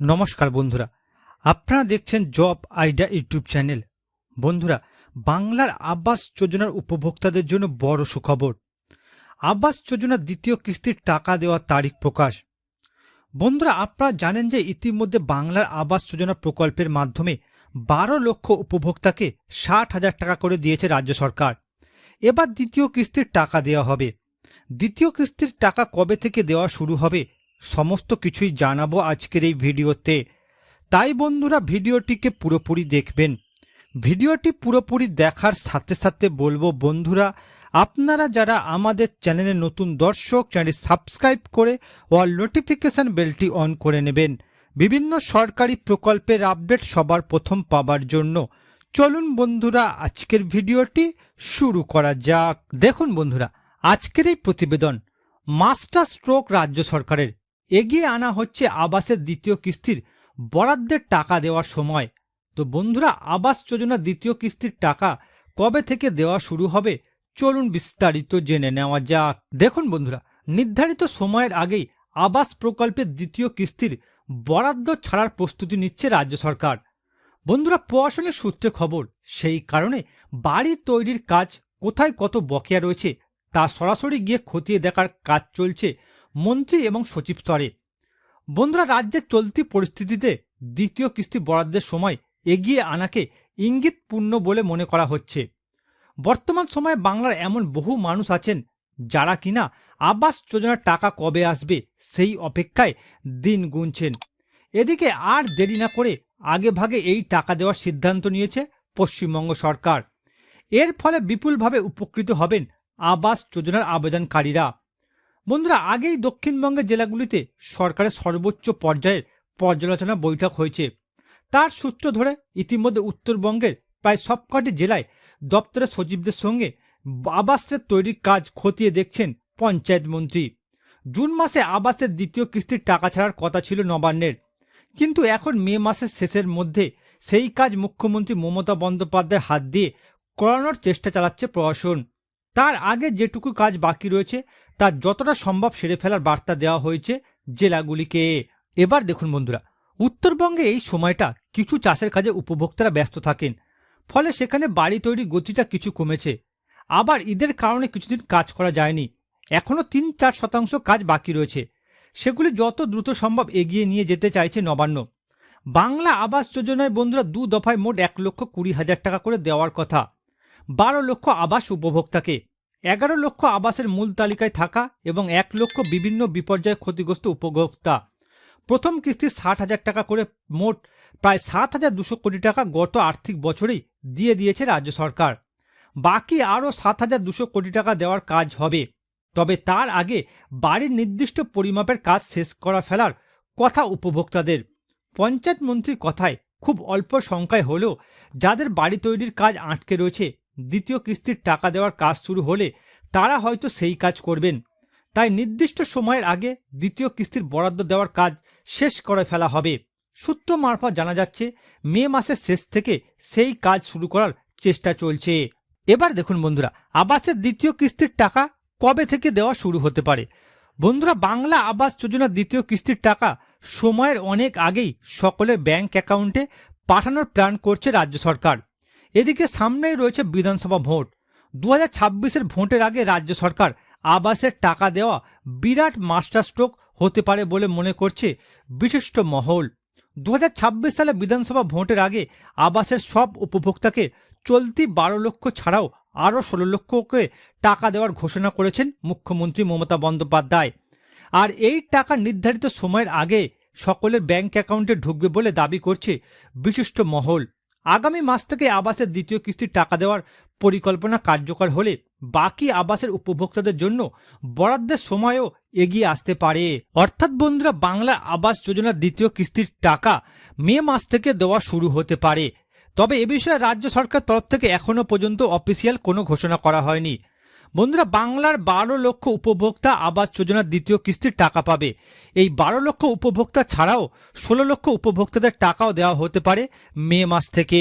নমস্কার বন্ধুরা, আপনারা দেখছেন জব আইডিয়া ইউটিউব চ্যানেল। বন্ধুরা, বাংলার আবাস যোজনার উপভোক্তাদের জন্য বড় সুখবর। আবাস যোজনার দ্বিতীয় কিস্তির টাকা দেওয়ার তারিখ প্রকাশ। বন্ধুরা, আপনারা জানেন যে ইতিমধ্যে বাংলার আবাস যোজনা প্রকল্পের মাধ্যমে বারো লক্ষ উপভোক্তাকে ষাট হাজার টাকা করে দিয়েছে রাজ্য সরকার। এবার দ্বিতীয় কিস্তির টাকা দেওয়া হবে। দ্বিতীয় কিস্তির টাকা কবে থেকে দেওয়া শুরু হবে সমস্ত কিছুই জানাব আজকের এই ভিডিওতে। তাই বন্ধুরা, ভিডিওটিকে পুরোপুরি দেখবেন। ভিডিওটি পুরোপুরি দেখার সাথে সাথে বলব, বন্ধুরা, আপনারা যারা আমাদের চ্যানেলে নতুন দর্শক চ্যানেল সাবস্ক্রাইব করে অল নোটিফিকেশন বেলটি অন করে নেবেন। বিভিন্ন সরকারি প্রকল্পের আপডেট সবার প্রথম পাবার জন্য। চলুন বন্ধুরা, আজকের ভিডিওটি শুরু করা যাক। দেখুন বন্ধুরা, আজকের এই প্রতিবেদন মাস্টার স্ট্রোক রাজ্য সরকারের। এগিয়ে আনা হচ্ছে আবাসের দ্বিতীয় কিস্তির বরাদ্দের টাকা দেওয়ার সময়। তো বন্ধুরা, আবাস যোজনার দ্বিতীয় কিস্তির টাকা কবে থেকে দেওয়া শুরু হবে? চলুন বিস্তারিত জেনে নেওয়া যাক। দেখুন বন্ধুরা, নির্ধারিত সময়ের আগেই আবাস প্রকল্পের দ্বিতীয় কিস্তির বরাদ্দ ছাড়ার প্রস্তুতি নিচ্ছে রাজ্য সরকার। বন্ধুরা, প্রশাসনের সূত্রে খবর, সেই কারণে বাড়ি তৈরির কাজ কোথায় কত বকেয়া রয়েছে তা সরাসরি গিয়ে খতিয়ে দেখার কাজ চলছে মন্ত্রী এবং সচিব স্তরে। বন্ধুরা, রাজ্যের চলতি পরিস্থিতিতে দ্বিতীয় কিস্তি বরাদ্দের সময় এগিয়ে আনাকে ইঙ্গিতপূর্ণ বলে মনে করা হচ্ছে। বর্তমান সময়ে বাংলার এমন বহু মানুষ আছেন যারা কিনা আবাস যোজনার টাকা কবে আসবে সেই অপেক্ষায় দিন গুনছেন। এদিকে আর দেরি না করে আগে ভাগে এই টাকা দেওয়ার সিদ্ধান্ত নিয়েছে পশ্চিমবঙ্গ সরকার। এর ফলে বিপুলভাবে উপকৃত হবেন আবাস যোজনার আবেদনকারীরা। বন্ধুরা, আগেই দক্ষিণবঙ্গের জেলাগুলিতে সরকারের সর্বোচ্চ পর্যায়ের পর্যালোচনা বৈঠক হয়েছে। তার সূত্র ধরে ইতিমধ্যে উত্তরবঙ্গের প্রায় সবকটি জেলায় দপ্তরের সচিবদের সঙ্গে আবাসের তৈরির কাজ খতিয়ে দেখছেন পঞ্চায়েত মন্ত্রী। জুন মাসে আবাসের দ্বিতীয় কিস্তির টাকা ছাড়ার কথা ছিল নবান্নের। কিন্তু এখন মে মাসের শেষের মধ্যে সেই কাজ মুখ্যমন্ত্রী মমতা বন্দ্যোপাধ্যায়ের হাত দিয়ে করানোর চেষ্টা চালাচ্ছে প্রশাসন। তার আগে যেটুকু কাজ বাকি রয়েছে তার যতটা সম্ভব সেরে ফেলার বার্তা দেওয়া হয়েছে জেলাগুলিকে। এবার দেখুন বন্ধুরা, উত্তরবঙ্গে এই সময়টা কিছু চাষের কাজে উপভোক্তারা ব্যস্ত থাকেন, ফলে সেখানে বাড়ি তৈরির গতিটা কিছু কমেছে। আবার ঈদের কারণে কিছুদিন কাজ করা যায়নি এখনও তিন চার শতাংশ কাজ বাকি রয়েছে। সেগুলি যত দ্রুত সম্ভব এগিয়ে নিয়ে যেতে চাইছে নবান্ন। বাংলা আবাস যোজনায় বন্ধুরা দু দফায় মোট এক লক্ষ কুড়ি হাজার টাকা করে দেওয়ার কথা, বারো লক্ষ আবাস উপভোক্তাকে। এগারো লক্ষ আবাসের মূল তালিকায় থাকা এবং এক লক্ষ বিভিন্ন বিপর্যয় ক্ষতিগ্রস্ত উপভোক্তা। প্রথম কিস্তি ষাট হাজার টাকা করে মোট প্রায় সাত হাজার দুশো কোটি টাকা গত আর্থিক বছরেই দিয়ে দিয়েছে রাজ্য সরকার। বাকি আরও সাত হাজার দুশো কোটি টাকা দেওয়ার কাজ হবে। তবে তার আগে বাড়ির নির্দিষ্ট পরিমাপের কাজ শেষ করা ফেলার কথা উপভোক্তাদের। পঞ্চায়েত মন্ত্রীর কথায় খুব অল্প সংখ্যায় হলেও যাদের বাড়ি তৈরির কাজ আটকে রয়েছে দ্বিতীয় কিস্তির টাকা দেওয়ার কাজ শুরু হলে তারা হয়তো সেই কাজ করবেন। তাই নির্দিষ্ট সময়ের আগে দ্বিতীয় কিস্তির বরাদ্দ দেওয়ার কাজ শেষ করে ফেলা হবে। সূত্র মারফত জানা যাচ্ছে, মে মাসের শেষ থেকে সেই কাজ শুরু করার চেষ্টা চলছে। এবার দেখুন বন্ধুরা, আবাসের দ্বিতীয় কিস্তির টাকা কবে থেকে দেওয়া শুরু হতে পারে? বন্ধুরা, বাংলা আবাস যোজনার দ্বিতীয় কিস্তির টাকা সময়ের অনেক আগেই সকলের ব্যাংক অ্যাকাউন্টে পাঠানোর প্ল্যান করছে রাজ্য সরকার। এদিকে সামনেই রয়েছে বিধানসভা ভোট। দু হাজার ভোটের আগে রাজ্য সরকার আবাসের টাকা দেওয়া বিরাট মাস্টার স্ট্রোক হতে পারে বলে মনে করছে বিশিষ্ট মহল। দু হাজার ছাব্বিশ সালে বিধানসভা ভোটের আগে আবাসের সব উপভোক্তাকে চলতি বারো লক্ষ ছাড়াও আরও ষোলো লক্ষকে টাকা দেওয়ার ঘোষণা করেছেন মুখ্যমন্ত্রী মমতা বন্দ্যোপাধ্যায়। আর এই টাকা নির্ধারিত সময়ের আগে সকলের ব্যাংক অ্যাকাউন্টে ঢুকবে বলে দাবি করছে বিশিষ্ট মহল। আগামী মাস থেকে আবাসের দ্বিতীয় কিস্তির টাকা দেওয়ার পরিকল্পনা কার্যকর হলে বাকি আবাসের উপভোক্তাদের জন্য বরাদ্দের সময়ও এগিয়ে আসতে পারে। অর্থাৎ বন্ধুরা, বাংলা আবাস যোজনার দ্বিতীয় কিস্তির টাকা মে মাস থেকে দেওয়া শুরু হতে পারে। তবে এ বিষয়ে রাজ্য সরকার তরফ থেকে এখনও পর্যন্ত অফিসিয়াল কোনো ঘোষণা করা হয়নি। বন্ধুরা, বাংলার বারো লক্ষ উপভোক্তা আবাস যোজনার দ্বিতীয় কিস্তির টাকা পাবে। এই বারো লক্ষ উপভোক্তা ছাড়াও ষোলো লক্ষ উপভোক্তাদের টাকাও দেওয়া হতে পারে মে মাস থেকে।